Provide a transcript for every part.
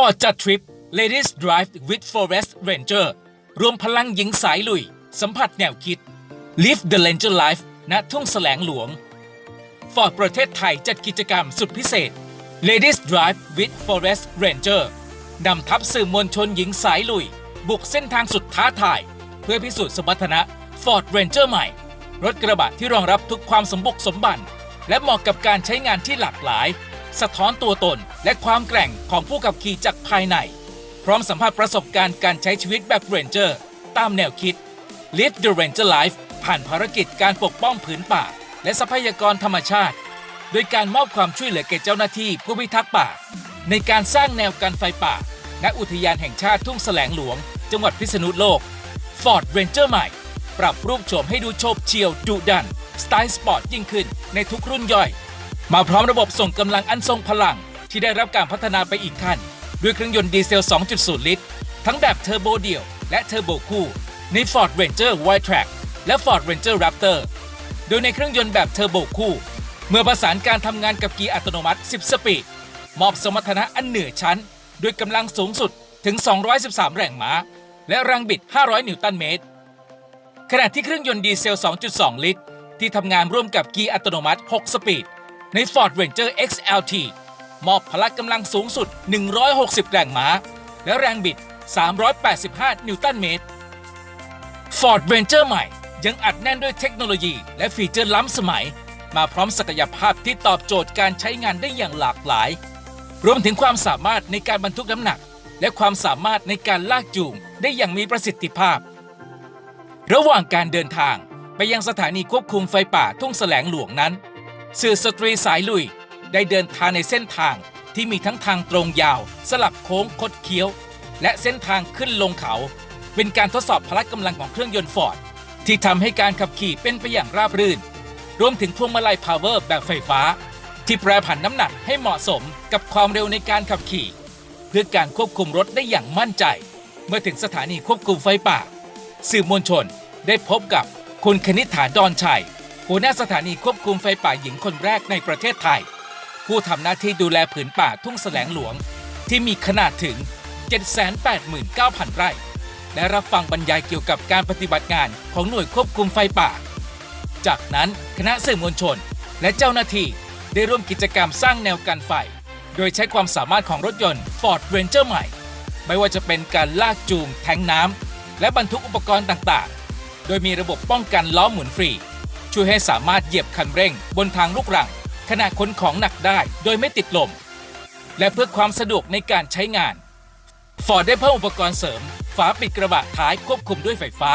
Ford จัดทริป Ladies Drive with Forest Ranger รวมพลังหญิงสายลุย สัมผัสแนวคิด Live the Ranger Life ณทุ่งแสลงหลวง Ford ประเทศไทยจัดกิจกรรมสุดพิเศษ Ladies Drive with Forest Ranger นำทัพสื่อมวลชนหญิงสายลุย บุกเส้นทางสุดท้าทาย เพื่อพิสูจน์สมรรถนะ Ford Ranger ใหม่ รถกระบะที่รองรับทุกความสมบุกสมบัน และเหมาะกับการใช้งานที่หลากหลาย สะท้อนตัวตน และความแกร่งของผู้ขับขี่จากภายใน พร้อมสัมผัสประสบการณ์การใช้ชีวิตแบบเรนเจอร์ ตามแนวคิด Live the Ranger Life ผ่านภารกิจการปกป้องผืนป่า และทรัพยากรธรรมชาติ โดยการมอบความช่วยเหลือแก่เจ้าหน้าที่ผู้พิทักษ์ป่า ในการสร้างแนวกันไฟป่าณอุทยานแห่งชาติทุ่งแสลงหลวง จังหวัดพิษณุโลก Ford Ranger ใหม่ ปรับรูปโฉมให้ดูโฉบเฉี่ยวดุดันสไตล์สปอร์ตยิ่งขึ้นในทุกรุ่นย่อย มาพร้อมระบบส่งกำลังอันทรงพลัง ที่ได้รับการพัฒนาไปอีกขั้น ด้วยเครื่องยนต์ดีเซล 2.0 ลิตร ทั้งแบบเทอร์โบเดี่ยว และเทอร์โบคู่ใน Ford Ranger Wildtrak และ Ford Ranger Raptor โดยในเครื่องยนต์แบบเทอร์โบคู่ เมื่อประสานการทำงานกับเกียร์อัตโนมัติ 10 สปีด มอบสมรรถนะอันเหนือชั้น ด้วยกำลังสูงสุดถึง 213 แรงม้า และแรงบิด 500 นิวตันเมตร ขณะที่เครื่องยนต์ดีเซล 2.2 ลิตร ที่ทำงานร่วมกับเกียร์อัตโนมัติ 6 สปีด ใน Ford Ranger XLT มอบพละกำลังสูงสุด 160 แรงม้า และแรงบิด 385 นิวตันเมตร Ford Ranger ใหม่ยังอัดแน่นด้วยเทคโนโลยี และฟีเจอร์ล้ำสมัย มาพร้อมศักยภาพที่ตอบโจทย์การใช้งานได้อย่างหลากหลาย รวมถึงความสามารถในการบรรทุกน้ำหนัก และความสามารถในการลากจูงได้อย่างมีประสิทธิภาพ ระหว่างการเดินทางไปยังสถานีควบคุมไฟป่าทุ่งแสลงหลวงนั้น สื่อสตรีสายลุย ได้เดินทางในเส้นทางที่มีทั้งทางตรงยาว สลับโค้งคดเคี้ยว และเส้นทางขึ้นลงเขา เป็นการทดสอบพละกำลังของเครื่องยนต์ฟอร์ดที่ทำให้การขับขี่เป็นไปอย่างราบรื่น รวมถึงพวงมาลัยพาวเวอร์แบบไฟฟ้า ที่แปรผันน้ำหนักให้เหมาะสมกับความเร็วในการขับขี่ เพื่อการควบคุมรถได้อย่างมั่นใจ เมื่อถึงสถานีควบคุมไฟป่า สื่อมวลชนได้พบกับคุณคณิษฐาดอนชัย หัวหน้าสถานีควบคุมไฟป่าหญิงคนแรกในประเทศไทย ผู้ทำหน้าที่ดูแลผืนป่าทุ่งแสลงหลวง ที่มีขนาดถึง 789,000 ไร่ และรับฟังบรรยายเกี่ยวกับการปฏิบัติงานของหน่วยควบคุมไฟป่า จากนั้นคณะสื่อมวลชน และเจ้าหน้าที่ได้ร่วมกิจกรรมสร้างแนวกันไฟ โดยใช้ความสามารถของรถยนต์ Ford Ranger ใหม่ ไม่ว่าจะเป็นการลากจูงแทงน้ำและบรรทุกอุปกรณ์ต่างๆ โดยมีระบบป้องกันล้อหมุนฟรี ช่วยให้สามารถเหยียบคันเร่ง บนทางลูกรังขณะขนของหนักได้โดยไม่ติดลม และเพื่อความสะดวกในการใช้งาน Ford ได้เพิ่มอุปกรณ์เสริม ฝาปิดกระบะท้ายควบคุมด้วยไฟฟ้า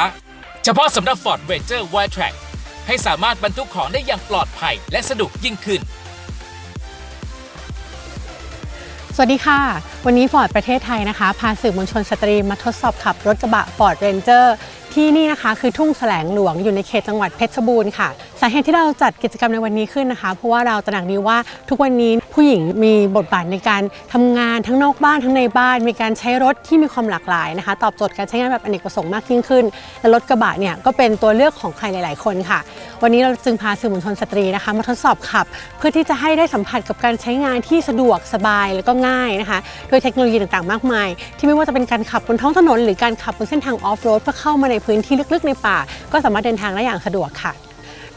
เฉพาะสำหรับ Ford Ranger Wildtrak ให้สามารถบรรทุกของได้อย่างปลอดภัยและสะดวกยิ่งขึ้นสวัสดีค่ะ วันนี้ฟอร์ดประเทศไทยนะคะ พาสื่อมวลชนสตรีมาทดสอบขับรถกระบะ Ford Ranger ที่นี่นะคะคือทุ่งแสลงหลวงอยู่ในเขตจังหวัดเพชรบูรณ์ค่ะ สาเหตุที่เราจัดกิจกรรมในวันนี้ขึ้นนะคะ เพราะว่าเราตระหนักดีว่าทุกวันนี้ ผู้หญิงมีบทบาทในการทำงานทั้งนอกบ้านทั้งในบ้าน มีการใช้รถที่มีความหลากหลายนะคะ ตอบโจทย์การใช้งานแบบอเนกประสงค์มากยิ่งขึ้น และรถกระบะเนี่ยก็เป็นตัวเลือกของใครหลาย ๆ คนค่ะ วันนี้เราจึงพาสื่อมวลชนสตรีนะคะมาทดสอบขับ เพื่อที่จะให้ได้สัมผัสกับการใช้งานที่สะดวกสบายแล้วก็ง่ายนะคะโดยเทคโนโลยีต่าง ๆ มากมาย ที่ไม่ว่าจะเป็นการขับบนท้องถนน หรือการขับบนเส้นทางออฟโรดเพื่อเข้ามาในพื้นที่ลึก ๆ ในป่า ก็สามารถเดินทางได้อย่างสะดวกค่ะ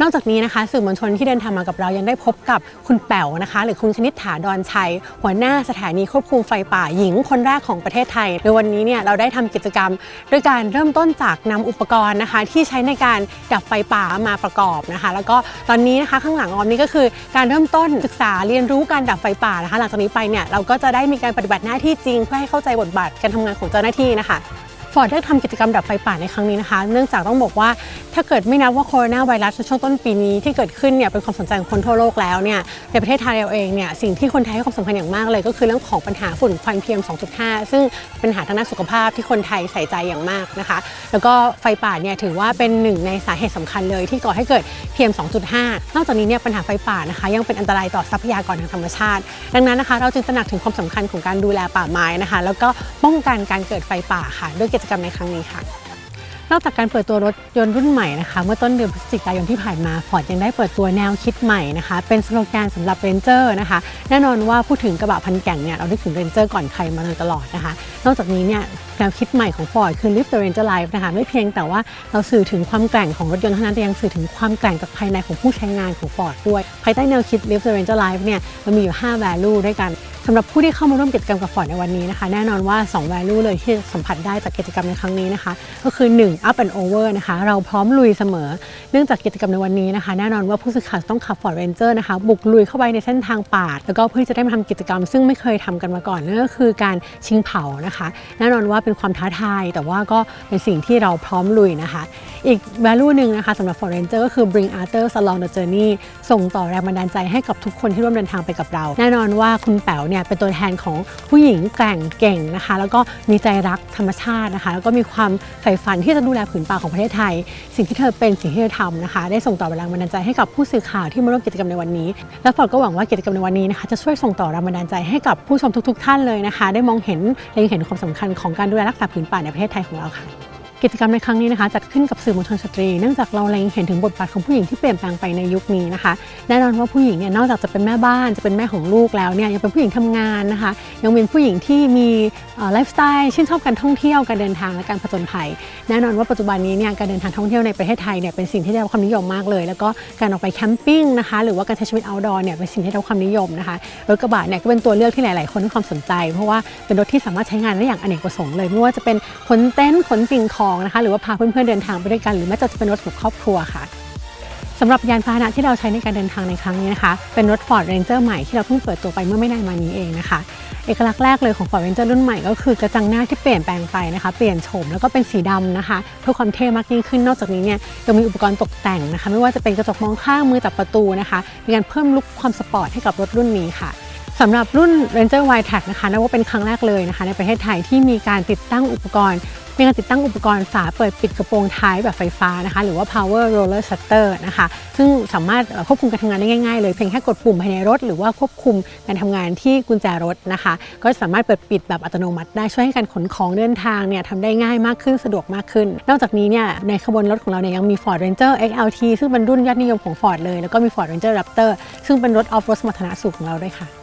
นอกจากนี้นะคะ สื่อมวลชนที่เดินทางมากับเรายังได้พบกับคุณแป๋วนะคะ หรือคุณชนิษฐาดอนชัย หัวหน้าสถานีควบคุมไฟป่าหญิงคนแรกของประเทศไทยโดยวันนี้เนี่ยเราได้ทำกิจกรรมด้วยการเริ่มต้นจากนำอุปกรณ์นะคะ ที่ใช้ในการดับไฟป่ามาประกอบนะคะ แล้วก็ตอนนี้นะคะข้างหลังออมนี่ก็คือการเริ่มต้นศึกษาเรียนรู้การดับไฟป่านะคะ หลังจากนี้ไปเนี่ยเราก็จะได้มีการปฏิบัติหน้าที่จริง เพื่อให้เข้าใจบทบาทการทำงานของเจ้าหน้าที่นะคะ ฟอร์ดได้ทำกิจกรรมดับไฟป่าในครั้งนี้นะคะ เนื่องจากต้องบอกว่าถ้าเกิดไม่นับว่าโคโรนาไวรัสในช่วงต้นปีนี้ที่เกิดขึ้นเนี่ยเป็นความสนใจของคนทั่วโลกแล้วเนี่ยในประเทศไทยเราเองเนี่ยสิ่งที่คนไทยให้ความสำคัญอย่างมากเลย ก็คือเรื่องของปัญหาฝุ่นควัน PM 2.5 ซึ่งเป็นปัญหาทางด้านสุขภาพที่คนไทยใส่ใจอย่างมากนะคะ แล้วก็ไฟป่าเนี่ยถือว่าเป็นหนึ่งในสาเหตุสำคัญเลยที่ก่อให้เกิด PM 2.5 นอกจากนี้เนี่ยปัญหาไฟป่านะคะยังเป็นอันตรายต่อทรัพยากรทางธรรมชาติ ดังนั้นนะคะ เราจึงตระหนักถึงความสำคัญของการดูแลป่าไม้นะคะ แล้วก็ป้องกันการเกิดไฟป่าค่ะด้วยกิจกรรมในครั้งนี้ค่ะ นอกจากการเปิดตัวรถยนต์รุ่นใหม่นะคะเมื่อต้นเดือนพฤศจิกายนที่ผ่านมาฟอร์ดยังได้เปิดตัวแนวคิดใหม่นะคะ เป็นสโลแกนสำหรับ Ranger นะคะ แน่นอนว่าพูดถึงกระบะพันแก่งเนี่ยเรานึกถึง Ranger ก่อนใครมาโดยตลอดนะคะ นอกจากนี้เนี่ยแนวคิดใหม่ของ Ford คือ Live the Ranger Life นะคะไม่เพียงแต่ว่าเราสื่อถึงความแกร่งของรถยนต์เท่านั้นแต่ยังสื่อถึงความแกร่งจากภายในของผู้ใช้งานของ Ford ด้วย ภายใต้แนวคิด Live the Ranger Life เนี่ยเรามีอยู่ 5 value ด้วยกัน สำหรับผู้ที่เข้ามาร่วมกิจกรรมกับฟอร์ดในวันนี้นะคะ แน่นอนว่า 2 value เลยที่สัมผัสได้จากกิจกรรมในครั้งนี้นะคะ ก็คือ 1 up and over นะคะ เราพร้อมลุยเสมอ เนื่องจากกิจกรรมในวันนี้นะคะ แน่นอนว่าผู้สื่อข่าวต้องขับ Ford Ranger นะคะ บุกลุยเข้าไปในเส้นทางป่าแล้วก็เพื่อจะได้มาทำกิจกรรม ซึ่งไม่เคยทำกันมาก่อนนั่นก็คือการชิงเผานะคะ แน่นอนว่าเป็นความท้าทาย แต่ว่าก็เป็นสิ่งที่เราพร้อมลุยนะคะ อีก value หนึ่งนะคะสำหรับ Ford Ranger ก็คือ bring others along the journey ส่งต่อแรงบันดาลใจให้กับทุกคนที่ร่วมเดินทางไปกับเรา แน่นอนว่าคุณแป๋วเนี่ยเป็นตัวแทนของผู้หญิงแกร่งเก่งนะคะ แล้วก็มีใจรักธรรมชาตินะคะ แล้วก็มีความใฝ่ฝันที่จะดูแลผืนป่าของประเทศไทย สิ่งที่เธอเป็นสิ่งที่เธอทำนะคะ ได้ส่งต่อแรงบันดาลใจให้กับผู้สื่อข่าวที่มาร่วมกิจกรรมในวันนี้ และฟอร์ดก็หวังว่ากิจกรรมในวันนี้นะคะจะช่วยส่งต่อแรงบันดาลใจให้กับผู้ชมทุก ๆ ท่านเลยนะคะ ได้มองเห็นเล็งเห็นความสำคัญของการดูแลรักษาผืนป่าในประเทศไทยของเราค่ะ กิจกรรมในครั้งนี้นะคะจัดขึ้นกับสื่อมวลชนสตรี เนื่องจากเราเล็งเห็นถึงบทบาทของผู้หญิงที่เปลี่ยนแปลงไปในยุคนี้นะคะ แน่นอนว่าผู้หญิงเนี่ยนอกจากจะเป็นแม่บ้านจะเป็นแม่ของลูกแล้วเนี่ยยังเป็นผู้หญิงทำงานนะคะ ยังเป็นผู้หญิงที่มีไลฟ์สไตล์ชื่นชอบการท่องเที่ยวการเดินทางและการผจญภัย แน่นอนว่าปัจจุบันนี้เนี่ยการเดินทางท่องเที่ยวในประเทศไทยเนี่ยเป็นสิ่งที่ได้รับความนิยมมากเลย แล้วก็การออกไปแคมปิ้งนะคะหรือว่าการใช้ชีวิต outdoor เนี่ยเป็นสิ่งที่ได้รับความนิยมนะคะรถกระบะเนี่ยก็เป็นตัวเลือกที่หลาย ๆ คนให้ความสนใจ เพราะว่าเป็นรถที่สามารถใช้งานได้อย่างอเนกประสงค์เลยไม่ว่าจะเป็นขนเต็นท์ขนสิ่งของนะคะ หรือว่าพาเพื่อนๆเดินทางไปด้วยกัน หรือแม้จะเป็นรถสำหรับครอบครัวค่ะสำหรับยานพาหนะที่เราใช้ในการเดินทางในครั้งนี้นะคะ เป็นรถ Ford Ranger ใหม่ที่เราเพิ่งเปิดตัวไปเมื่อไม่นานมานี้เองนะคะ เอกลักษณ์แรกเลยของ Ford Ranger รุ่นใหม่ก็คือกระจังหน้าที่เปลี่ยนแปลงไปนะคะ เปลี่ยนโฉมแล้วก็เป็นสีดำนะคะเพื่อความเท่มากยิ่งขึ้นนอกจากนี้เนี่ยยังมีอุปกรณ์ตกแต่งนะคะ ไม่ว่าจะเป็นกระจกมองข้างมือจับประตูนะคะมีการเพิ่มลุคความสปอร์ตให้กับรถรุ่นนี้ค่ะ สำหรับรุ่น Ranger w i t e c นะคะนับว่าเป็นครั้งแรกเลยนะคะ ในประเทศไทยที่มีการติดตั้งอุปกรณ์ มีการติดตั้งอุปกรณ์ฝาเปิดปิดกระโปรงท้ายแบบไฟฟ้านะคะ หรือว่า power roller shutter นะคะ ซึ่งสามารถควบคุมการทำงานได้ง่ายๆเลย เพียงแค่กดปุ่มภายในรถ หรือว่าควบคุมการทำงานที่กุญแจรถนะคะ ก็สามารถเปิดปิดแบบอัตโนมัติ ได้ช่วยให้การขนของเดินทางเนี่ยทำได้ง่ายมากขึ้นสะดวกมากขึ้น นอกจากนี้เนี่ยในขบวนรถของเราเนี่ยยังมี Ford Ranger XLT ซึ่งเป็นรุ่นยอดนิยมของ Ford เลยแล้วก็มี Ford Ranger Raptor ซึ่งเป็นรถออฟโรดสมรรถนะสูงของเราด้วยค่ะ